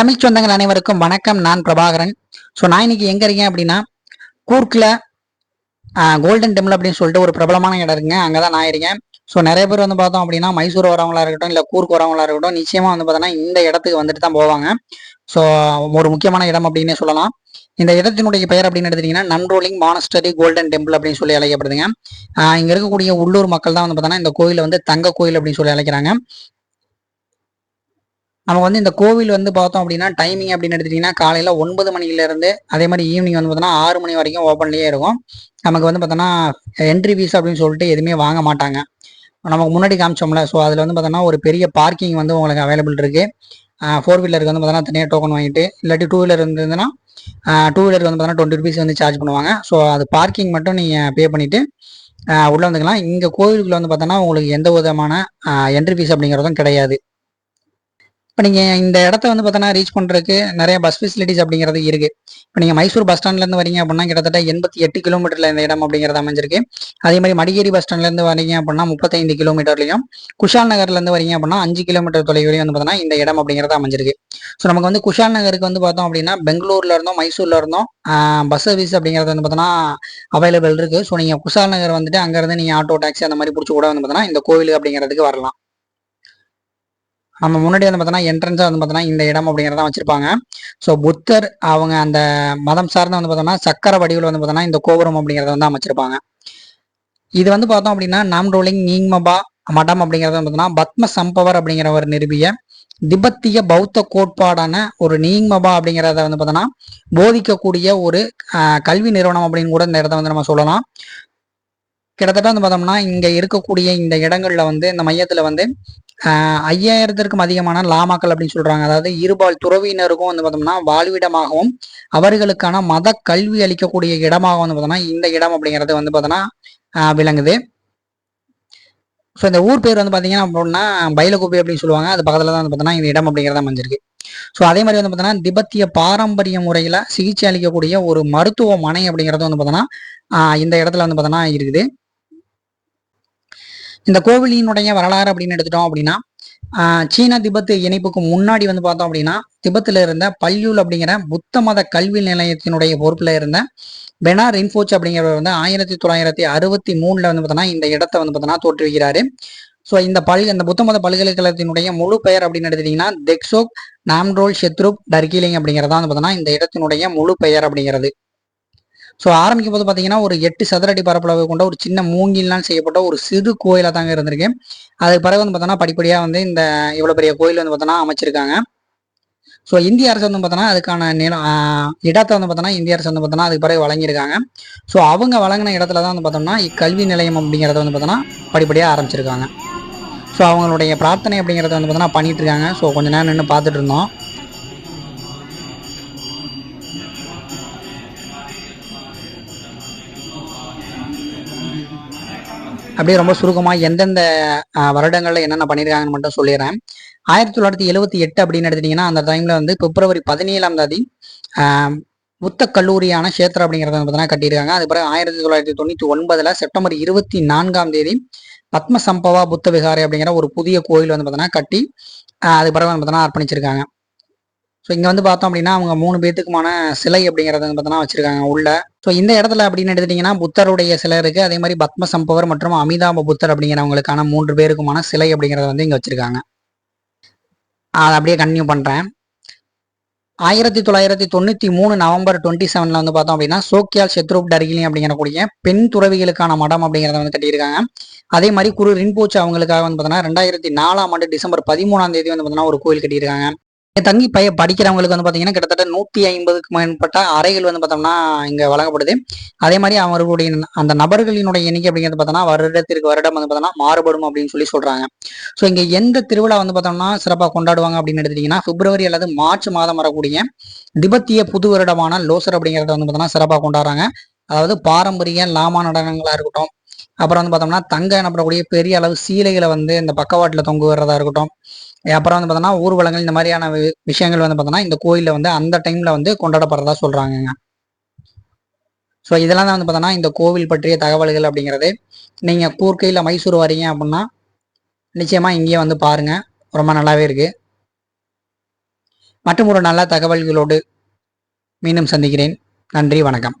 தமிழ் சொந்தங்கள் அனைவருக்கும் வணக்கம். நான் பிரபாகரன். ஸோ நான் இன்னைக்கு எங்க இருக்கேன் அப்படின்னா கூர்க்கில் கோல்டன் டெம்பிள் அப்படின்னு சொல்லிட்டு ஒரு பிரபலமான இடம் இருக்குங்க. அங்கதான் நான் இருக்கேன். ஸோ நிறைய பேர் வந்து பார்த்தோம் அப்படின்னா மைசூர் வரவங்களா இருக்கட்டும் இல்லை கூர்க் வரவங்களா இருக்கட்டும் நிச்சயமாக வந்து பார்த்தோன்னா இந்த இடத்துக்கு வந்துட்டு தான் போவாங்க. ஸோ ஒரு முக்கியமான இடம் அப்படின்னே சொல்லலாம். இந்த இடத்தினுடைய பெயர் அப்படின்னு எடுத்துட்டீங்கன்னா நன்ரோலிங் மானஸ்டரி கோல்டன் டெம்பிள் அப்படின்னு சொல்லி அழைக்கப்படுதுங்க. இங்கே இங்க இருக்கக்கூடிய உள்ளூர் மக்கள் தான் வந்து பார்த்தோன்னா இந்த கோயிலை வந்து தங்க கோயில் அப்படின்னு சொல்லி அழைக்கிறாங்க. நமக்கு வந்து இந்த கோவில் வந்து பார்த்தோம் அப்படின்னா டைமிங் அப்படின்னு எடுத்துட்டீங்கன்னா காலையில் ஒன்பது மணிலேருந்து அதே மாதிரி ஈவினிங் வந்து பார்த்தோன்னா ஆறு மணி வரைக்கும் ஓப்பன்லேயே இருக்கும். நமக்கு வந்து பார்த்தோன்னா என்ட்ரி ஃபீஸ் அப்படின்னு சொல்லிட்டு எதுவுமே வாங்க மாட்டாங்க. நமக்கு முன்னாடி காமிச்சோம்ல ஸோ அதில் வந்து பார்த்தோன்னா ஒரு பெரிய பார்க்கிங் வந்து உங்களுக்கு அவைலபிள் இருக்குது ஃபோர் வீலருக்கு வந்து பார்த்தோன்னா தனியாக டோக்கன் வாங்கிட்டு இல்லாட்டி டூ வீலர் இருந்ததுன்னா டூ வீலருக்கு வந்து பார்த்தோன்னா டுவெண்ட்டி ருபீஸ் வந்து சார்ஜ் பண்ணுவாங்க. ஸோ அது பார்க்கிங் மட்டும் நீங்கள் பே பண்ணிவிட்டு உள்ளே வந்துக்கலாம். இங்கே கோவிலுக்குள்ள வந்து பார்த்தோன்னா உங்களுக்கு எந்த விதமான என்ட்ரி ஃபீஸ் அப்படிங்கிறதும் கிடையாது. இப்போ நீங்கள் இந்த இடத்த வந்து பார்த்தோன்னா ரீச் பண்ணுறதுக்கு நிறைய பஸ் ஃபெசிலிட்டிஸ் அப்படிங்கிறது இருக்கு. இப்போ நீங்கள் மைசூர் பஸ் ஸ்டாண்ட்லேருந்து வரீங்க அப்படின்னா கிட்டத்தட்ட எண்பத்தி எட்டு கிலோமீட்டரில் இந்த இடம் அப்படிங்கிறது அமைஞ்சிருக்கு. அதே மாதிரி மடிகேரி பஸ் ஸ்டாண்ட்லேருந்து வரீங்க அப்படின்னா முப்பத்தைந்து கிலோமீட்டர்லையும் குஷால் நகர்லேருந்து வரீங்க அப்படின்னா அஞ்சு கிலோமீட்டர் தொலைவிலையும் வந்து பார்த்தோன்னா இந்த இடம் அப்படிங்கிறது அமைஞ்சிருக்கு. ஸோ நமக்கு வந்து குஷால் நகருக்கு வந்து பார்த்தோம் அப்படின்னா பெங்களூர்ல இருந்தோம் மைசூர்ல இருந்தோம் பஸ் சர்வீஸ் அப்படிங்கிறது வந்து பார்த்தோன்னா அவைலபிள் இருக்கு. ஸோ நீங்கள் குஷால் நகர் வந்துட்டு அங்கேருந்து நீங்கள் ஆட்டோ டாக்ஸி அந்த மாதிரி பிடிச்சி கூட வந்து பார்த்தோன்னா இந்த கோவில் அப்படிங்கிறதுக்கு வரலாம். நம்ம முன்னாடி வந்து பார்த்தோன்னா என்ட்ரன்ஸாக வந்து பார்த்தோன்னா இந்த இடம் அப்படிங்கிறத வச்சிருப்பாங்க. ஸோ புத்தர் அவங்க அந்த மதம் சார்ந்து வந்து பார்த்தோன்னா சக்கர வடிவில் வந்து பார்த்தோன்னா இந்த கோபுரம் அப்படிங்கிறத வந்து அமைச்சிருப்பாங்க. இது வந்து பார்த்தோம் அப்படின்னா நாம் ரோலிங் நீங்மபா மடம் அப்படிங்கிறத வந்து பார்த்தோன்னா பத்ம சம்பவர் அப்படிங்கிறவர் நிரூபிய திபெத்திய பௌத்த கோட்பாடான ஒரு நீங்மபா அப்படிங்கிறத வந்து பார்த்தோன்னா போதிக்கக்கூடிய ஒரு கல்வி நிறுவனம் அப்படின்னு கூட இந்த இடத்த வந்து நம்ம சொல்லலாம். கிட்டத்தட்ட வந்து பார்த்தோம்னா இங்க இருக்கக்கூடிய இந்த இடங்கள்ல வந்து இந்த மையத்துல வந்து ஐயாயிரத்திற்கும் அதிகமான லாமாக்கள் அப்படின்னு சொல்றாங்க. அதாவது இருபால் துறவியினருக்கும் வந்து பார்த்தோம்னா வாழ்விடமாகவும் அவர்களுக்கான மத கல்வி அளிக்கக்கூடிய இடமாக வந்து பார்த்தோம்னா இந்த இடம் அப்படிங்கிறது வந்து பார்த்தோன்னா விளங்குது. ஸோ இந்த ஊர் பேர் வந்து பார்த்தீங்கன்னா அப்படின்னா பைலகுப்பி அப்படின்னு சொல்லுவாங்க. அது பக்கத்தில் தான் வந்து பார்த்தோன்னா இந்த இடம் அப்படிங்கிறத அமைஞ்சிருக்கு. ஸோ அதே மாதிரி வந்து பார்த்தோன்னா திபத்திய பாரம்பரிய முறையில் சிகிச்சை அளிக்கக்கூடிய ஒரு மருத்துவமனை அப்படிங்கிறது வந்து பார்த்தோன்னா இந்த இடத்துல வந்து பார்த்தோன்னா இருக்குது. இந்த கோவிலினுடைய வரலாறு அப்படின்னு எடுத்துட்டோம் அப்படின்னா சீனா திபத்து இணைப்புக்கு முன்னாடி வந்து பார்த்தோம் அப்படின்னா திபத்தில் இருந்த பல்யூல் அப்படிங்கிற புத்த மத கல்வி நிலையத்தினுடைய பொறுப்பில் இருந்த பெனா ரின்ஃபோச் அப்படிங்கிறவர் வந்து ஆயிரத்தி தொள்ளாயிரத்தி அறுபத்தி மூணுல வந்து பார்த்தோன்னா இந்த இடத்த வந்து பார்த்தோன்னா தோற்றுவிக்கிறாரு. ஸோ இந்த பல் இந்த புத்த மத பல்கலைக்கழகத்தினுடைய முழு பெயர் அப்படின்னு எடுத்துட்டீங்கன்னா தெக்ஸோக் நாம்ரோல் ஷெத்ரூப் டர்கிலிங் அப்படிங்கிறதா வந்து பார்த்தோன்னா இந்த இடத்தினுடைய முழு பெயர் அப்படிங்கிறது. ஸோ ஆரம்பிக்கும் போது பார்த்தீங்கன்னா ஒரு எட்டு சதுரடி பரப்பளவு கொண்ட ஒரு சின்ன மூங்கில்னால் செய்யப்பட்ட ஒரு சிறு கோயிலாக தாங்க இருந்திருக்கு. அதுக்கு பிறகு வந்து பார்த்தோன்னா படிப்படியாக வந்து இந்த இவ்வளோ பெரிய கோயில் வந்து பார்த்தோன்னா அமைச்சிருக்காங்க. ஸோ இந்திய அரசு வந்து பார்த்தோன்னா அதுக்கான நிலம் இடத்தை வந்து பார்த்தோன்னா இந்திய அரசு வந்து பார்த்தோன்னா அதுக்கு பிறகு வழங்கியிருக்காங்க. ஸோ அவங்க வழங்கின இடத்துல தான் வந்து பார்த்தோம்னா இக்கல்வி நிலையம் அப்படிங்கிறத வந்து பார்த்தோன்னா படிப்படியாக ஆரம்பிச்சிருக்காங்க. ஸோ அவங்களுடைய பிரார்த்தனை அப்படிங்கிறத வந்து பார்த்தோன்னா பண்ணிட்டு இருக்காங்க. ஸோ கொஞ்ச நேரம் நின்று பார்த்துட்டு இருந்தோம். அப்படியே ரொம்ப சுருக்கமாக எந்தெந்த வருடங்களில் என்னென்ன பண்ணியிருக்காங்கன்னு மட்டும் சொல்லிடுறேன். ஆயிரத்தி தொள்ளாயிரத்தி எழுபத்தி எட்டு அப்படின்னு எடுத்துட்டீங்கன்னா அந்த டைமில் வந்து பிப்ரவரி பதினேழாம் தேதி புத்த கல்லூரியான சேத்திரம் அப்படிங்கிறத பார்த்தீங்கன்னா கட்டியிருக்காங்க. அது பிறகு ஆயிரத்தி தொள்ளாயிரத்தி தொண்ணூற்றி ஒன்பதில் செப்டம்பர் இருபத்தி நான்காம் தேதி பத்ம சம்பவா புத்த விகாரை அப்படிங்கிற ஒரு புதிய கோயில் வந்து பார்த்தீங்கன்னா கட்டி அதுக்கப்புறம் பிறகு வந்து பார்த்தீங்கன்னா அர்ப்பணிச்சிருக்காங்க. ஸோ இங்கே வந்து பார்த்தோம் அப்படின்னா அவங்க மூணு பேத்துக்குமான சிலை அப்படிங்கிறத பார்த்தோன்னா வச்சிருக்காங்க உள்ள. ஸோ இந்த இடத்துல அப்படின்னு எடுத்துட்டிங்கன்னா புத்தருடைய சிலை இருக்குது அதே மாதிரி பத்ம சம்பவர் மற்றும் அமிதாப புத்தர் அப்படிங்கிறவங்களுக்கான மூன்று பேருக்குமான சிலை அப்படிங்கிறத வந்து இங்கே வச்சுருக்காங்க. அதை அப்படியே கன்டினியூ பண்ணுறேன் ஆயிரத்தி தொள்ளாயிரத்தி தொண்ணூற்றி மூணு நவம்பர் டுவெண்ட்டி செவனில் வந்து பார்த்தோம் அப்படின்னா சோக்கியால் செத்ரூப் டர்கிலி அப்படிங்கிறக்கூடிய பெண் துறவிகளுக்கான மடம் அப்படிங்கிறத வந்து கட்டியிருக்காங்க. அதே மாதிரி குரு ரின்போச் அவங்களுக்காக வந்து பார்த்தோன்னா ரெண்டாயிரத்தி நாலாம் ஆண்டு டிசம்பர் பதிமூணாம் தேதி வந்து பார்த்தோன்னா ஒரு கோயில் கட்டியிருக்காங்க. தங்கி பைய படிக்கிறவங்களுக்கு வந்து பார்த்தீங்கன்னா கிட்டத்தட்ட நூற்றி ஐம்பதுக்கு மேற்பட்ட அறைகள் வந்து பார்த்தோம்னா இங்கே வழங்கப்படுது. அதே மாதிரி அவர்களுடைய அந்த நபர்களினுடைய எண்ணிக்கை அப்படிங்கிறது பார்த்தோம்னா வருடத்திற்கு வருடம் வந்து பார்த்தோம்னா மாறுபடும் அப்படின்னு சொல்லி சொல்றாங்க. ஸோ இங்கே எந்த திருவிழா வந்து பார்த்தோம்னா சிறப்பாக கொண்டாடுவாங்க அப்படின்னு எடுத்துட்டிங்கன்னா பிப்ரவரி அல்லது மார்ச் மாதம் வரக்கூடிய திபெத்திய புது வருடமான லோசர் அப்படிங்கிறத வந்து பார்த்தோம்னா சிறப்பாக கொண்டாடுறாங்க. அதாவது பாரம்பரிய லாமா நடனங்களாக இருக்கட்டும் அப்புறம் வந்து பார்த்தோம்னா தங்க எனப்படக்கூடிய பெரிய அளவு சீலைகளை வந்து இந்த பக்கவாட்டில் தொங்கு வர்றதா இருக்கட்டும் அப்புறம் வந்து பார்த்தோன்னா ஊர்வலங்கள் இந்த மாதிரியான விஷயங்கள் வந்து பார்த்தோன்னா இந்த கோயிலில் வந்து அந்த டைமில் வந்து கொண்டாடப்படுறதா சொல்கிறாங்கங்க ஸோ இதெல்லாம் தான் வந்து பார்த்தோன்னா இந்த கோவில் பற்றிய தகவல்கள் அப்படிங்கிறது. நீங்கள் கூர்க்கையில் மைசூர் வரீங்க அப்படின்னா நிச்சயமாக இங்கேயே வந்து பாருங்கள் ரொம்ப நல்லாவே இருக்குது மற்றும் ஒரு நல்ல தகவல்களோடு மீண்டும் சந்திக்கிறேன். நன்றி வணக்கம்.